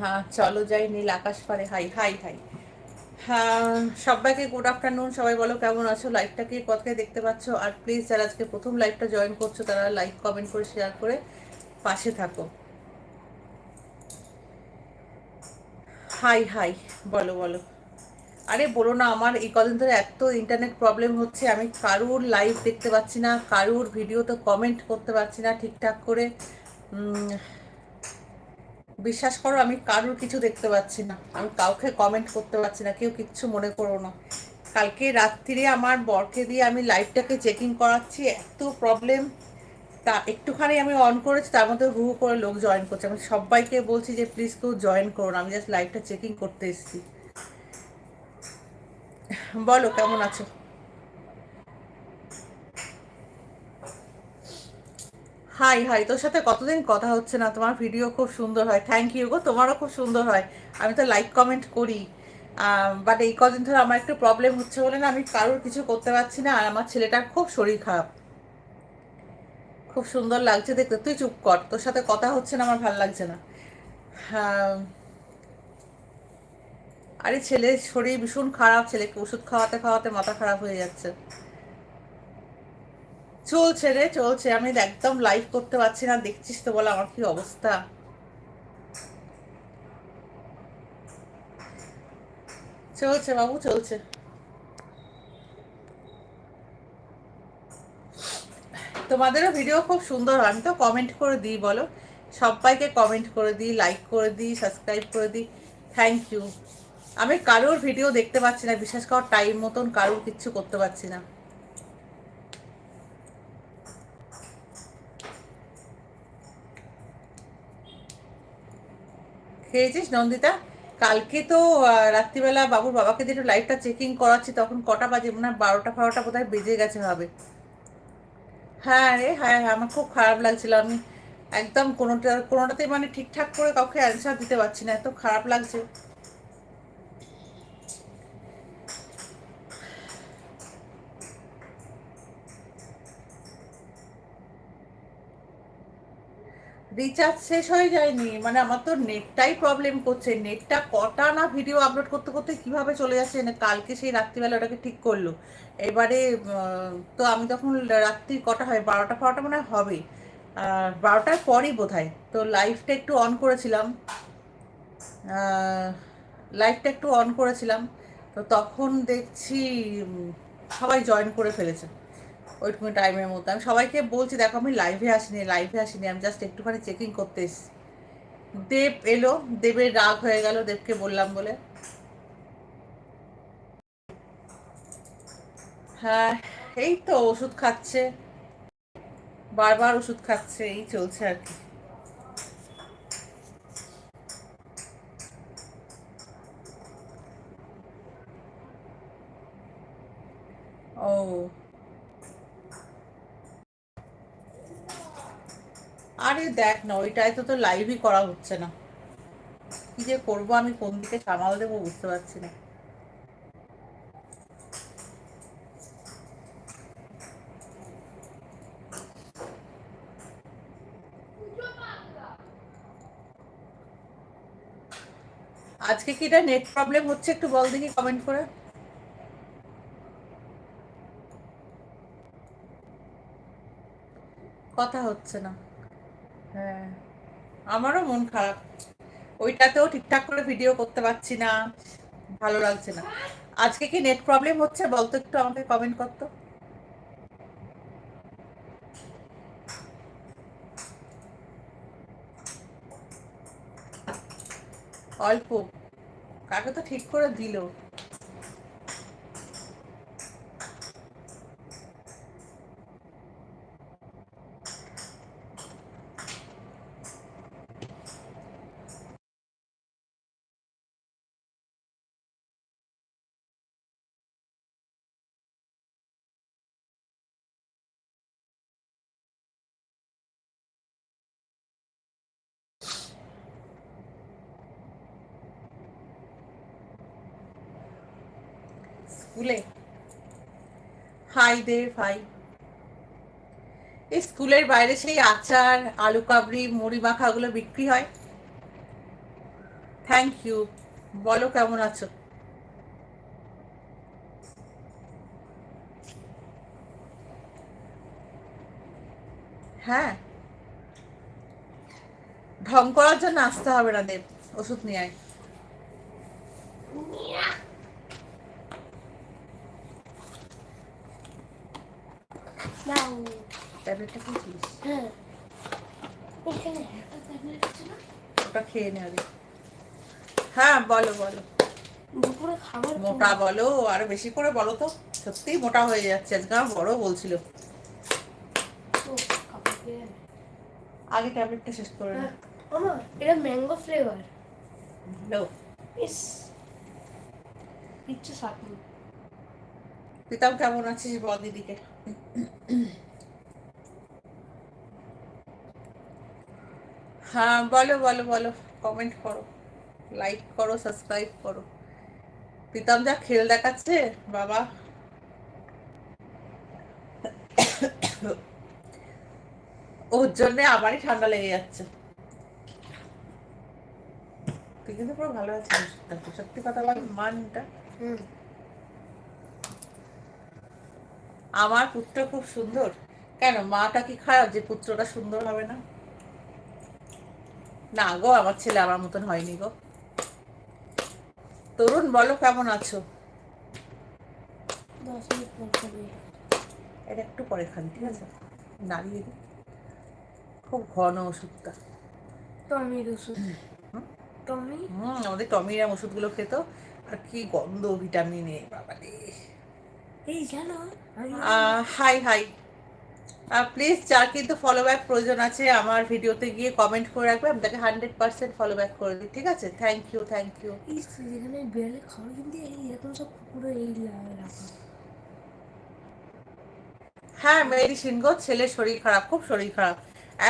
হ্যাঁ চলো যাই, নীল আকাশ পারে হাই হাই হাই। হ্যাঁ সবাইকে গুড আফটারনুন সবাই বলো, কেমন আছো? লাইভটাকে কোথায় দেখতে পাচ্ছ? আর প্লিজ যারা আজকে প্রথম লাইভটা জয়েন করছ, তারা লাইক কমেন্ট করে শেয়ার করে পাশে থাকো। হাই হাই, বলো বলো। আরে বলো না, আমার এই কদিন ধরে এত ইন্টারনেট প্রবলেম হচ্ছে, আমি কারুর লাইভ দেখতে পাচ্ছি না, কারুর ভিডিওতে কমেন্ট করতে পারছি না ঠিকঠাক করে। বিশ্বাস করো, আমি কারুর কিছু দেখতে পাচ্ছি না। আমি কাউকে কমেন্ট করতে পারছি না, কেউ কিচ্ছু মনে করো না। কালকে রাত্রিরে আমার বরকে দিয়ে আমি লাইভটাকে চেকিং করাচ্ছি, এত প্রবলেম তা একটুখানি আমি অন করেছি, তার মধ্যে হু করে লোক জয়েন করছে। আমি সবাইকে বলছি যে প্লিজ কেউ জয়েন করো না, আমি জাস্ট লাইভটা চেকিং করতে এসেছি। বলো, কেমন আছো? হাই হাই, তোর সাথে কতদিন কথা হচ্ছে না? তোমার ভিডিও খুব সুন্দর হয়। থ্যাংক ইউ গো, তোমারও খুব সুন্দর হয়। আমি তো লাইক কমেন্ট করি। বাট এই কদিন ধরে আমার একটু প্রবলেম হচ্ছে বলে না আমি কারোর কিছু করতে পারছি না, আর আমার ছেলেটার খুব শরীর খারাপ। খুব সুন্দর লাগছে দেখতে। তুই চুপ কর, তোর সাথে কথা হচ্ছে না, আমার ভালো লাগছে না। আরে ছেলের শরীর ভীষণ খারাপ, ছেলেকে ওষুধ খাওয়াতে খাওয়াতে মাথা খারাপ হয়ে যাচ্ছে। চলছে রে, চলছে। আমি একদম লাইভ করতে পারছি না। দেখছিস তো বলে আমার কি অবস্থা। চলছে বাবু, চলছে। তোমাদেরও ভিডিও খুব সুন্দর হয়। আমি তো কমেন্ট করে দিই, বলো। সবাইকে কমেন্ট করে দিই লাইক করে দিই সাবস্ক্রাইব করে দিই। থ্যাংক ইউ আমি কারোর ভিডিও দেখতে পাচ্ছি না। বিশেষ করে টাইম মতন কারোর কিচ্ছু করতে পারছি না। খেয়েছিস নন্দিতা? কালকে তো রাত্রিবেলা বাবুর বাবাকে দিয়ে লাইটটা চেকিং করাচ্ছি, তখন কটা বাজে? মনে হয় বারোটা ফারোটা বোধহয় বেজে গেছে হবে হ্যাঁ রে হ্যাঁ হ্যাঁ আমার খুব খারাপ লাগছিল। আমি একদম কোনোটা, কোনোটাতেই মানে ঠিকঠাক করে কাউকে অ্যান্সার দিতে পারছি না। এত খারাপ লাগছে। রিচার্জ শেষ হয়ে যায়নি। মানে আমার তো নেটটাই প্রবলেম করছে। নেটটা কটা না ভিডিও আপলোড করতে করতে কীভাবে চলে যাচ্ছে? কালকে সেই রাত্রিবেলা ওটাকে ঠিক করল। এবারে তো আমি তখন রাত্রি কটা হয়? বারোটা ফারোটা মনে হবে। বারোটার পরই বোধ হয় তো লাইভটা একটু অন করেছিলাম। লাইভটা একটু অন করেছিলাম। তো তখন দেখছি সবাই জয়েন করে ফেলেছে। ওইটুকু টাইমের মধ্যে আমি সবাইকে বলছি, দেখো, আমি লাইভে আসিনি লাইভে আসিনি, আমি জাস্ট একটুখানি চেকিং করতে এসেছি। দেব এলো, দেবের রাগ হয়ে গেল, দেবকে বললাম বলে। হ্যাঁ এই তো ওষুধ খাচ্ছে। বারবার ওষুধ খাচ্ছে, এই চলছে আর কি। দেখ না, ওইটাই তো তো লাইভই করা হচ্ছে না। কি যে করব আমি, কোন দিকে সামাল দেবো বুঝতে পারছি না। আজকে কি এটা নেট প্রবলেম হচ্ছে একটু বল দেখি কমেন্ট করে। কথা হচ্ছে না। হ্যাঁ আমারও মন খারাপ। ওইটাতেও ঠিকঠাক করে ভিডিও করতে পারছি না, ভালো লাগছে না। আজকে কি নেট প্রবলেম হচ্ছে বলতো একটু আমাকে কমেন্ট করতো? অল্প, কাকে তো ঠিক করে দিল। স্কুলে? হাই দেব হাই এই স্কুলের বাইরে সেই আচার আলু কাবড়ি মুড়ি মাখাগুলো বিক্রি হয়। থ্যাংক ইউ বলো কেমন আছো? হ্যাঁ। ঢং করার জন্য আসতে হবে না, দেব। ওষুধ নিয়ে আয়। ট্যাবলেটটা খেয়েছিস হ্যাঁ ওটা খেয়ে নে আগে হ্যাঁ বলো বলো। দুপুরে খাবার মোটা বলো আরও বেশি করে বলো তো। সত্যিই মোটা হয়ে যাচ্ছে আজকে আমার বড় বলছিল। আগে ট্যাবলেটটা শেষ করে নে হ্যাঁ, ওমা এটা ম্যাঙ্গো ফ্লেভার। হ্যালো ইস স্বাদ নেই প্রীতম কেমন আছিস বল দিদিকে? হ্যাঁ বলো বলো বলো কমেন্ট করো লাইক করো সাবস্ক্রাইব করো। প্রীতম যা খেল দেখাচ্ছে বাবা। ওর জন্য আবারই ঠান্ডা লেগে যাচ্ছে। তুই কিন্তু পুরো ভালো আছিস সত্যি কথা বল মানটা। আমার পুত্র খুব সুন্দর। কেন মাটা কি খারাপ যে পুত্রটা সুন্দর হবে না? না গো আমার ছেলে আমার মতন হয়নি গো। তরুণ বলো কেমন আছো? এটা একটু পরে খান ঠিক আছে? নাড়িয়ে দিই খুব ঘন ওষুধটা। টমির ওষুধ। হুম? টমি? হুম আমাদের টমিরা ওষুধগুলো খেত। আর কি গন্ধ ভিটামিনে বাবা রে এই জানো হাই হাই। প্লিজ যার কিন্তু ফলো ব্যাক প্রয়োজন আছে আমার ভিডিওতে গিয়ে কমেন্ট করে রাখবে আমি তাকে হান্ড্রেড পার্সেন্ট ফলো ব্যাক করে দিই ঠিক আছে? থ্যাংক ইউ থ্যাংক ইউ যেখানে বেড়ালে খাবার কিন্তু এরকম সব এই হ্যাঁ মেডিসিন গো ছেলের শরীর খারাপ খুব শরীর খারাপ।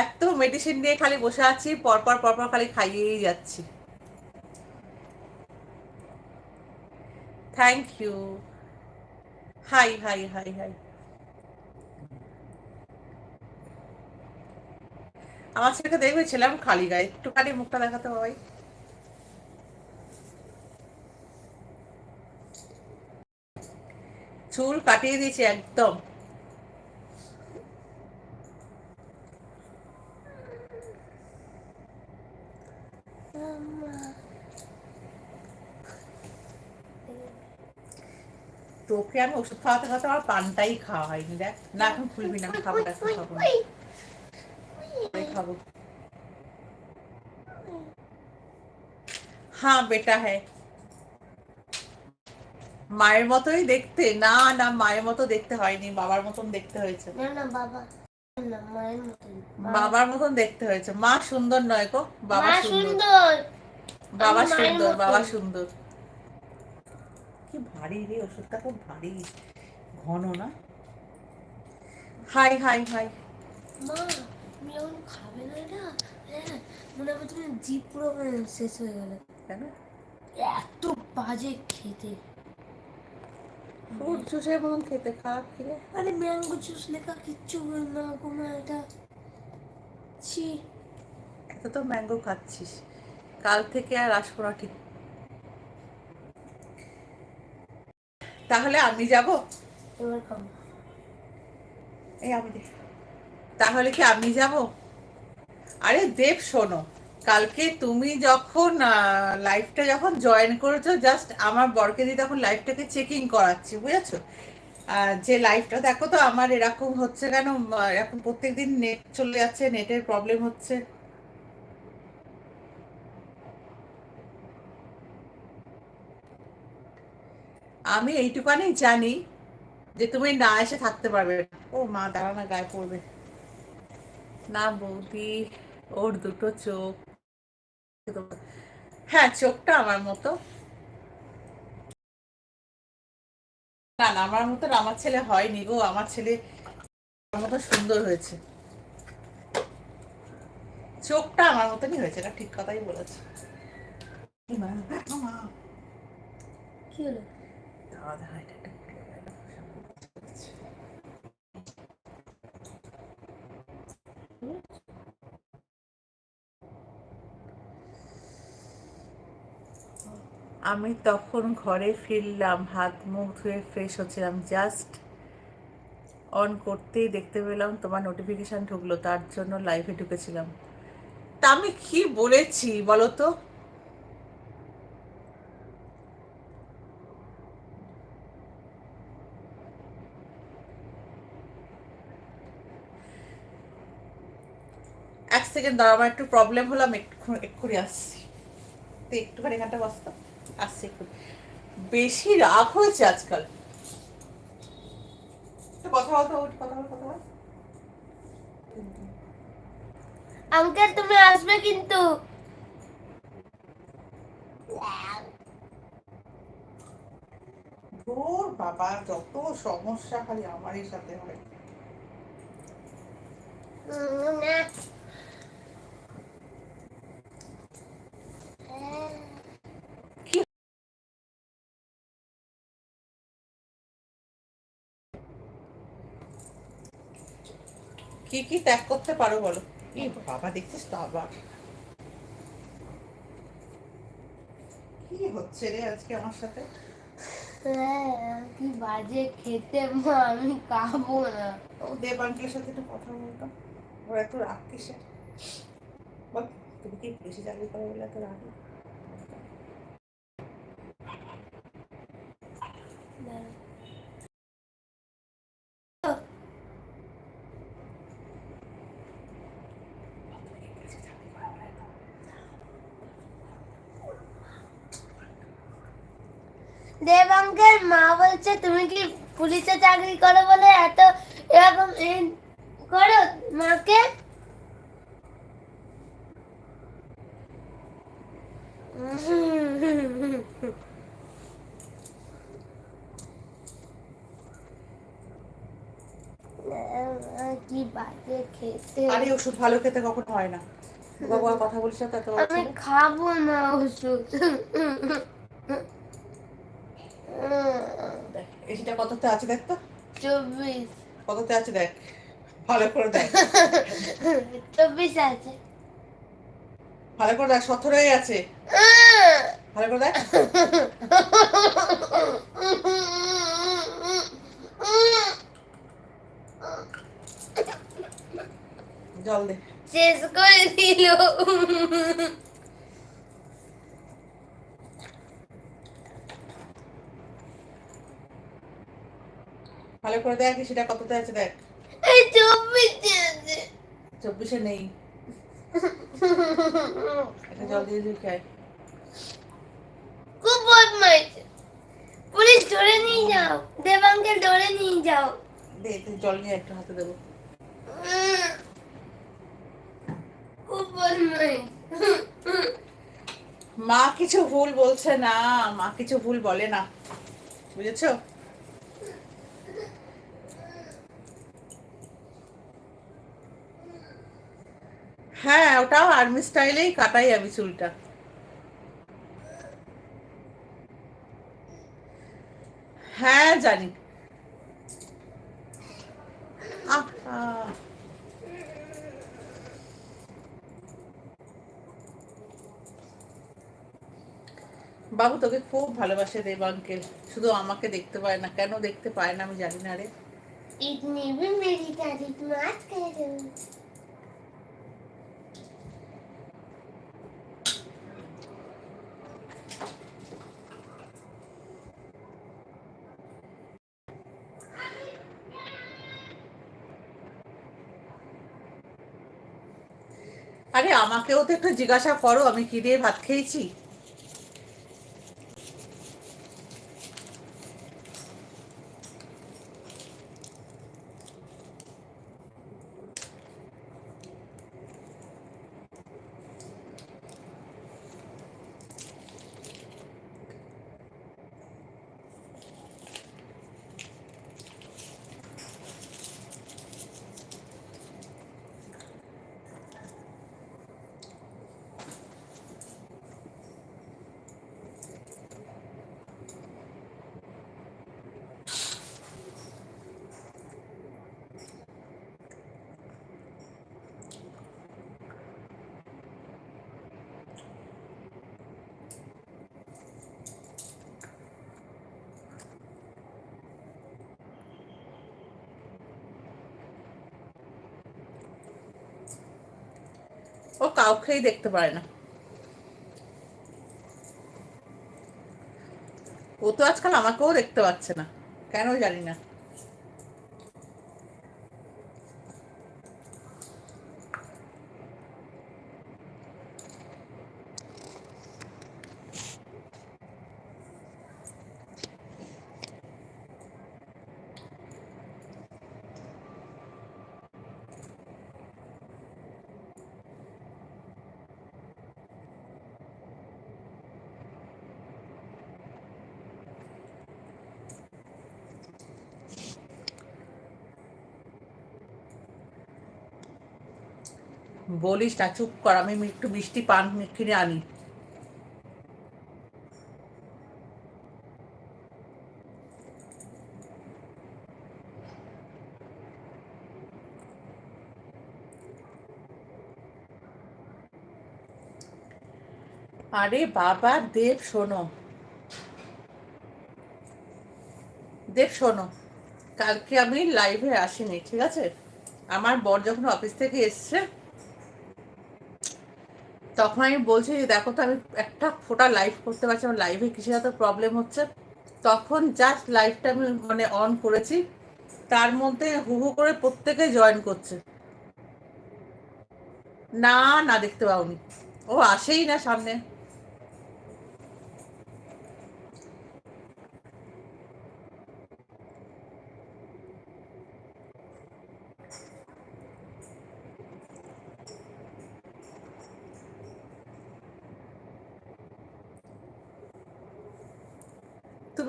এত মেডিসিন নিয়ে খালি বসে আছি পরপর পরপর খালি খাইয়েই যাচ্ছি। Thank you hi hi hi hi আমার ছেলেকে দেখবে ছিলাম খালি গায়ে একটু একটুখানি মুখটা দেখাতে বাবাই চুল কাটিয়ে দিয়েছি একদম। তোকে আমি ওষুধ খাওয়াতে খাওয়াতে আমার পানটাই খাওয়া হয়নি দেখ। না এখন খুলবি না আমি খাব না, খাব। হ্যাঁ বেটা হ্যাঁ মায়ের মতোই দেখতে। না না মায়ের মতো দেখতে হয়নি বাবার মতন দেখতে হয়েছে। না না বাবা বাবার মতন দেখতে হয়েছে। মা সুন্দর নয় গো বাবা সুন্দর। বাবা সুন্দর বাবা সুন্দর। কি ভারী রে ওষুধটা খুব ভারী। ঘন না? Hi hi hi. মা। তুমি যখন খাবে না এটা? হ্যাঁ মনে হবে তুমি জিপ পুরো শেষ হয়ে গেল কেন এত বাজে খেতে। ফ্রুট জুসের মতন খেতে খারাপ খেলে আরে ম্যাঙ্গো জুস লেখা কিচ্ছু না মা এটা ছি। এত তো ম্যাঙ্গো খাচ্ছিস কাল থেকে আর আসব না ঠিক। তাহলে আমি যাব? এবার খাব। এই আমি দে। তাহলে কি আমি যাব? আরে দেব, শোনো। কালকে তুমি যখন লাইফটা যখন জয়েন করেছ জাস্ট আমার বরকে দিয়ে তখন লাইফটাকে চেকিং করাচ্ছি, বুঝেছ? যে লাইফটা দেখো তো আমার এরকম হচ্ছে কেন এরকম প্রত্যেকদিন নেট চলে যাচ্ছে নেটের প্রবলেম হচ্ছে। আমি এইটুকানি জানি যে তুমি না এসে থাকতে পারবে ও মা দাঁড়া না, গায়ে পড়বে। না বৌদি ওর দুটো চোখ। হ্যাঁ চোখটা আমার মতো। না না আমার মতন আমার ছেলে হয়নি গো। আমার ছেলে আমার মতো সুন্দর হয়েছে। চোখটা আমার মতনই হয়েছে এটা ঠিক কথাই বলেছে। মা, কি হলো? এটা আমি তখন ঘরে ফিরলাম, হাত মুখ ধুয়ে ফ্রেশ হচ্ছিলাম জাস্ট অন করতেই দেখতে পেলাম তোমার নোটিফিকেশান ঢুকলো, তার জন্য লাইভে ঢুকেছিলাম। তা আমি কি বলেছি বলো তো? এক সেকেন্ড দাঁড়া আমার একটু প্রবলেম হলো, আমি এক্ষুনি আসছি। তো একটুখানি এখানটা বসতাম আসছি বেশি রাগ হয়েছে আজকাল। কথা বলতো কথা বল কথা বল। আঙ্কেল তুমি আসবে কিন্তু। ধুর বাবা যত সমস্যা খালি আমারই সাথে হয়। উম, না। কি কি ত্যাগ করতে পারো বলো? এই বাবা দেখছিস তো আবার। কি হচ্ছে রে আজকে আমার সাথে? হ্যাঁ, কি বাজে খেতে মা আমি খাব না। ও দেব আঙ্কেলের সাথে একটু কথা বলতো। ওর এত রাগ কিসে বল তুমি কি বেশি চাকরি করো বলে এত রাগ? আঙ্কেল মা বলছে তুমি কি পুলিশে চাকরি করো বলে এত এরকম করো মাকে। কি বাজে খেতে। আরে ওষুধ ভালো খেতে কখনো হয় না। বাবা কথা বলিস না আমি খাব না ওষুধ দেখ এসিটা কততে আছে দেখ তো। চব্বিশ। কততে আছে দেখ। ভালো করে দেখ। চব্বিশ আছে। ভালো করে দেখ সতেরোই আছে ভালো করে দেখ। জল দে। শেষ করে দিল। ভালো করে দেখ সেটা কততে আছে দেখ। এই চব্বিশ আছে। চব্বিশে নেই। একটা জল দিয়ে দিয়ে খাই। খুব বদমাইশ। পুলিশ ধরে নিয়ে যাও দেবাঙ্কেল ধরে নিয়ে যাও। দে জল নিয়ে একটু হাতে দেবো। মা কিছু ভুল বলছে না মা কিছু ভুল বলে না। বুঝেছ? হ্যাঁ ওটাও আর্মি স্টাইলেই কাটাই আমি চুলটা। হ্যাঁ জানি। বাবু, তোকে খুব ভালোবাসে রে আঙ্কেল। শুধু আমাকে দেখতে পায় না, কেন দেখতে পায় না আমি জানি না রে। ইট ভি মেরি তারিফ মাত করো আমাকেও তো একটু জিজ্ঞাসা করো আমি কি দিয়ে ভাত খেয়েছি? ও কাউকেই দেখতে পারে না। ও তো আজকাল আমাকেও দেখতে পাচ্ছে না। কেন জানি না। বলিস না, চুপ কর, আমি একটু মিষ্টি পান কিনে আনি। আরে বাবা, দেব, শোনো। দেব, শোনো, কালকে আমি লাইভে আসিনি, ঠিক আছে? আমার বর যখন অফিস থেকে এসছে তখন আমি বলছি যে, দেখো তো আমি একটা ফোটা লাইভ করতে পারছি, আমার লাইভে কিছু এত প্রবলেম হচ্ছে? তখন জাস্ট লাইভটা আমি মানে অন করেছি। তার মধ্যে হু হু করে প্রত্যেকে জয়েন করছে। না না দেখতে পাওনি। ও আসেই না সামনে।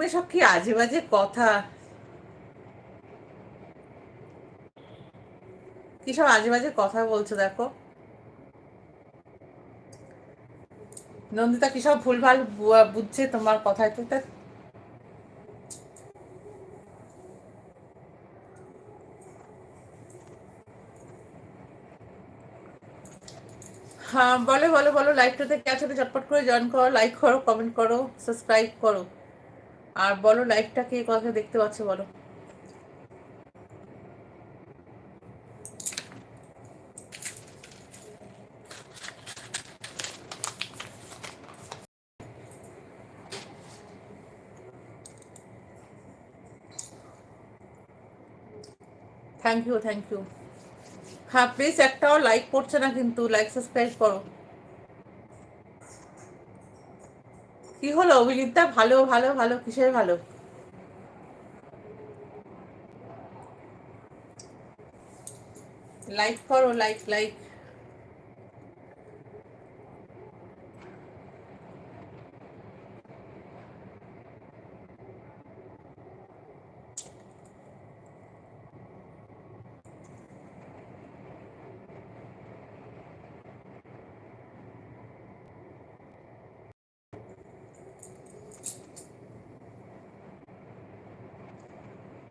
তুমি সব কি আজে বাজে কথা? কি সব আজে বাজে কথা বলছো দেখো? নন্দিতা, কি সব ভুলভাল বুঝছে তোমার কথায় তো? হ্যাঁ বলো বলো বলো লাইভটাতে কে আছো চটপট করে জয়েন করো লাইক করো কমেন্ট করো সাবস্ক্রাইব করো। আর বলো লাইভটা কে কথা দেখতে পাচ্ছ বলো। থ্যাংক ইউ থ্যাংক ইউ হ্যাঁ প্লিজ একটাও লাইক করছে না কিন্তু লাইক সাবস্ক্রাইব করো। কি হলো অভিজিৎদা? ভালো ভালো ভালো কিসের ভালো? লাইক করো লাইক লাইক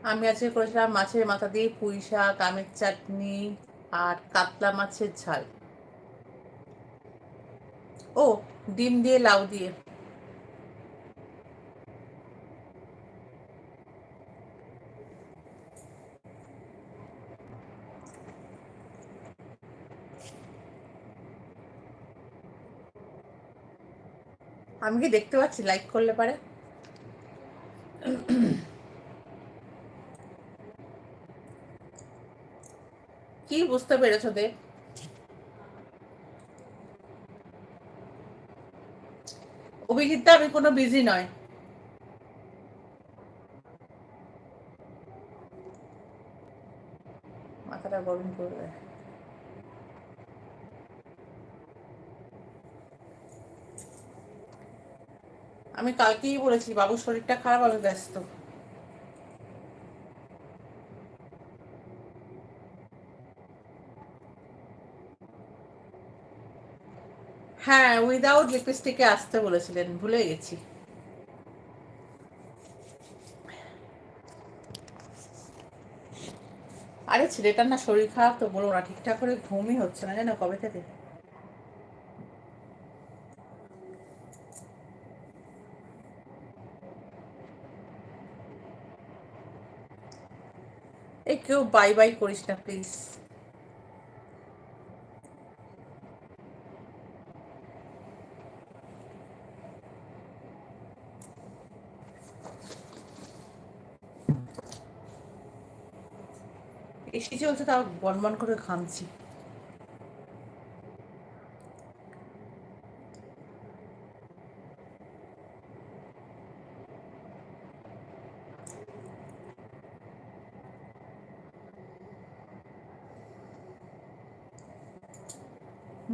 আমি আজকে করেছিলাম মাছের মাথা দিয়ে পুঁই শাক, আমের চাটনি আর কাতলা মাছের ঝাল। ও, ডিম দিয়ে লাউ দিয়ে। আমি কি দেখতে পাচ্ছি? লাইক করলে পারে। বুঝতে পেরেছ দে। অভিজিৎটা আমি কোনো বিজি নয়। মাথাটা গরম করবে। আমি কালকেই বলেছি, বাবুর শরীরটা খারাপ, আমি ব্যস্ত। হ্যাঁ উইদাউট লিপস্টিকে আসতে বলেছিলেন, ভুলে গেছি। আরে ছেলেটার না শরীর খারাপ, তো বলো না ঠিকঠাক করে ঘুমই হচ্ছে না, জানো, কবে থেকে? এই কেউ বাই বাই করিস না প্লিজ এসি চলছে, তাও বনবন করে ঘামছি।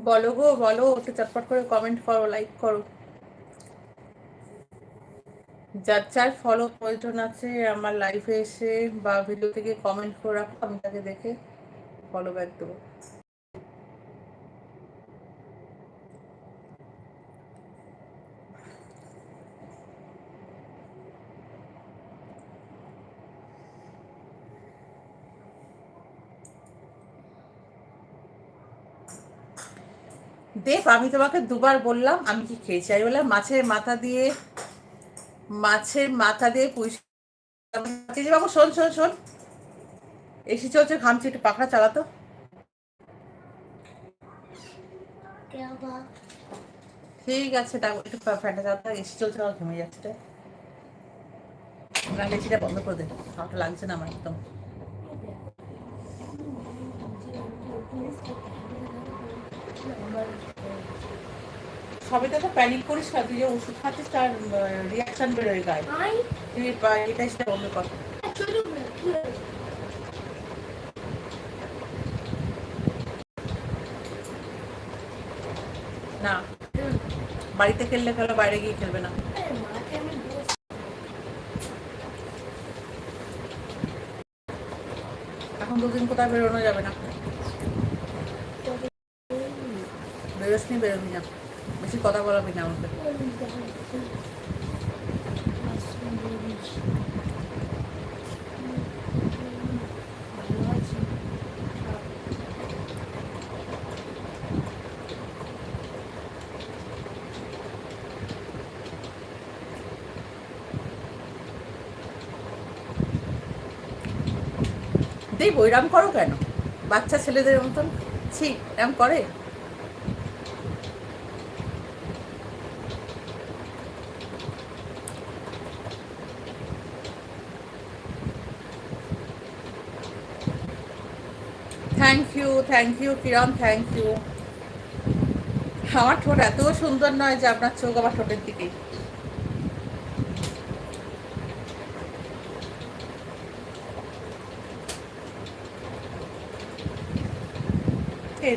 বলো গো, বলো, একটু চটপট করে কমেন্ট করো লাইক করো। যার যার ফলো প্রয়োজন আছে, আমার লাইফে এসে বা ভিডিও থেকে কমেন্ট করে রাখো, আমি তাকে দেখে ফলো ব্যাক দেবো। দেব, আমি তোমাকে দুবার বললাম, আমি কি খেয়েছি? আমি বললাম, মাছের মাথা দিয়ে মাছের মাথা দিয়ে পুঁই বাবু, শোন শোন শোন। এসি চলছে ঘামছে, একটু পাখড়া চালাতো ঠিক আছে তা একটু ফ্যানটা চালাতো এসি চলছে, আমার ঘুমিয়ে যাচ্ছে নাহলে এসিটা বন্ধ করে দে। আমাকে লাগছে না আমার একদম। Thank you. সবে তো প্যানিক করিস না তুই যে ওষুধ খাচ্ছিস তার রিয়াকশন বেরোয় গায়ে। তুই এটাই সেটা বন্ধ কর। না বাড়িতে খেললে খেলো বাইরে গিয়ে খেলবে না। এখন দুদিন কোথায় বেরোনো যাবে না। বেরোসনি বেরোবি না। বেশি কথা বলাবি না আমাকে দেব করো কেন? বাচ্চা ছেলেদের মতন? ছি এরম করে? Thank you thank you Kiran thank you আমার ঠোঁট এত সুন্দর নয় যে আপনার চোখ আমার ঠোঁটের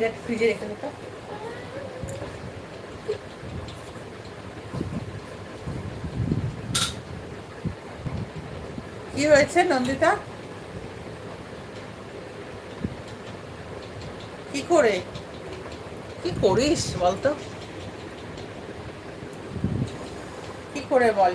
দেখ, ফ্রিজে রেখে কি হয়েছে, নন্দিতা কি করে? কি করিস বলতো? কি করে বল?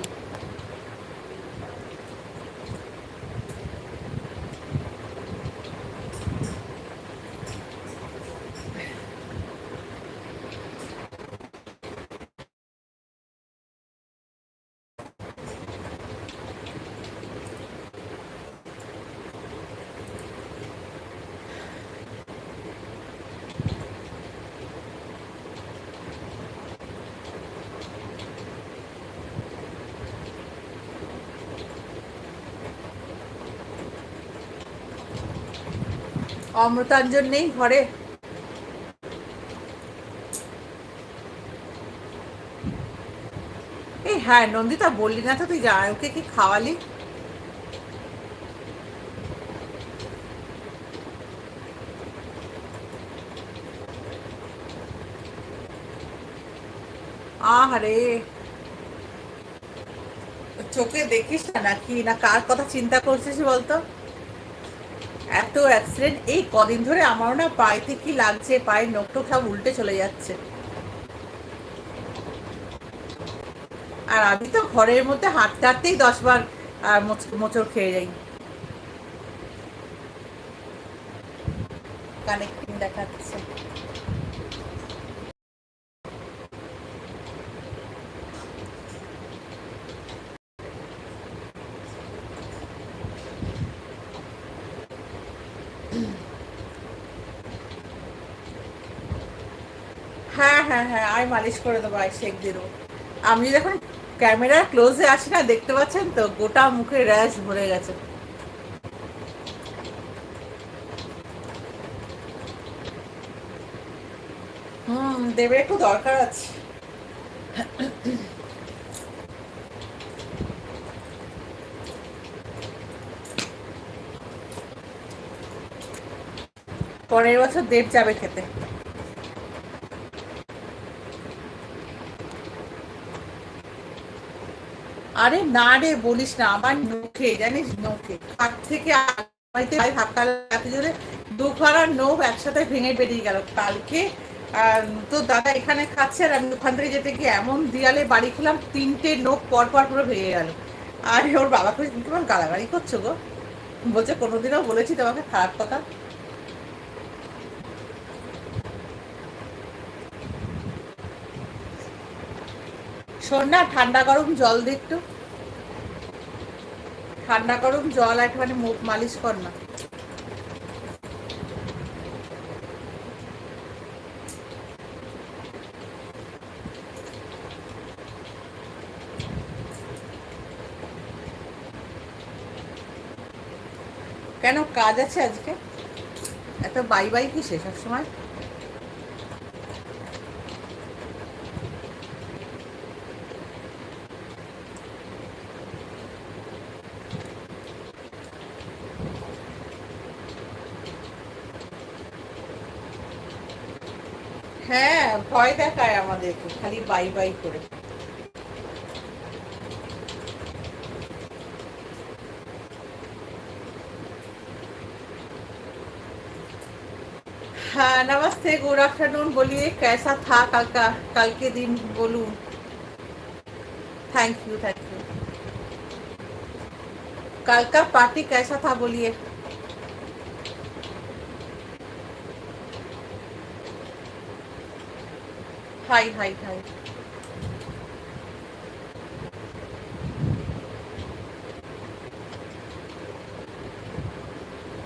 অমৃতাঞ্জন নেই ঘরে। এই হ্যাঁ নন্দিতা, বললি না তো তুই ওকে কি খাওয়ালি? আহারে। চোখে দেখিস না নাকি, না কার কথা চিন্তা করছিস বলতো? এত অ্যাক্সিডেন্ট এই কদিন ধরে আমারও না পায়েতে কি লাগছে, পায়ের নখটো সব উল্টে চলে যাচ্ছে। আর আমি তো ঘরের মধ্যে হাঁটতে হাঁটতেই দশবার আর মোচড় খেয়ে যাই। কানেক্টিং দেখাচ্ছে। হ্যাঁ হ্যাঁ আমি মালিশ করে দেবো শেখ দিরো আমি যখন ক্যামেরা ক্লোজে আসি না, দেখতে পাচ্ছেন তো, গোটা মুখে র্যাশ ভরে গেছে। হুম, দেবের একটু দরকার আছে। পরের বছর দেব যাবে খেতে। আরে না রে, বলিস না, আমার নখে, জানিস নখে। খাট থেকে ধাক্কা লাগাতে জোরে দুখানা নখ একসাথে ভেঙে বেরিয়ে গেল। কালকে আর তো দাদা এখানে খাচ্ছে আর আমি ওখান থেকে যেতে গিয়ে এমন দিয়ালে বাড়ি খেলাম তিনটে নখ পর পর পুরো ভেঙে গেল। আর ওর বাবাকে কেমন গালাগালি করছ গো? বলছে কোনোদিনও বলেছি তোমাকে খারাপ কথা। শোন না, ঠান্ডা গরম জল দে একটু। ঠান্ডা গরম জল একটুখানি মুখ মালিশ কর না। কেন কাজ আছে আজকে? এত বাই বাই কিসে সবসময়? দেখায় আমাদেরকে খালি বাই বাই করে हाँ नमस्ते गुड आफ्टरनून बोलिए कैसा था कल का कल के दिन बोलूं थैंक यू थैंक यू कल का पार्टी कैसा था बोलिए হাই হাই হাই।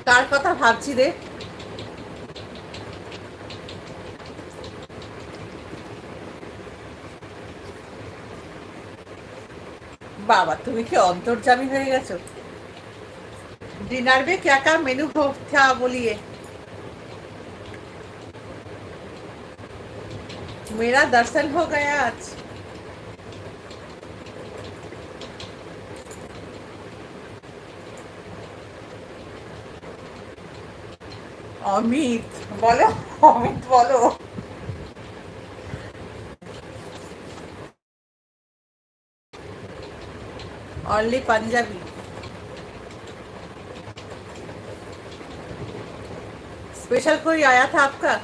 কার কথা ভাবছি রে? বাবা, তুমি কি অন্তর্জামী হয়ে গেছো? ডিনার বে ক্যা ক্যা? মেনু হোক বলিয়ে। मेरा दर्शन हो गया आज। अमित, बोलो अमित बोलो। ऑनली पंजाबी स्पेशल कोई आया था आपका?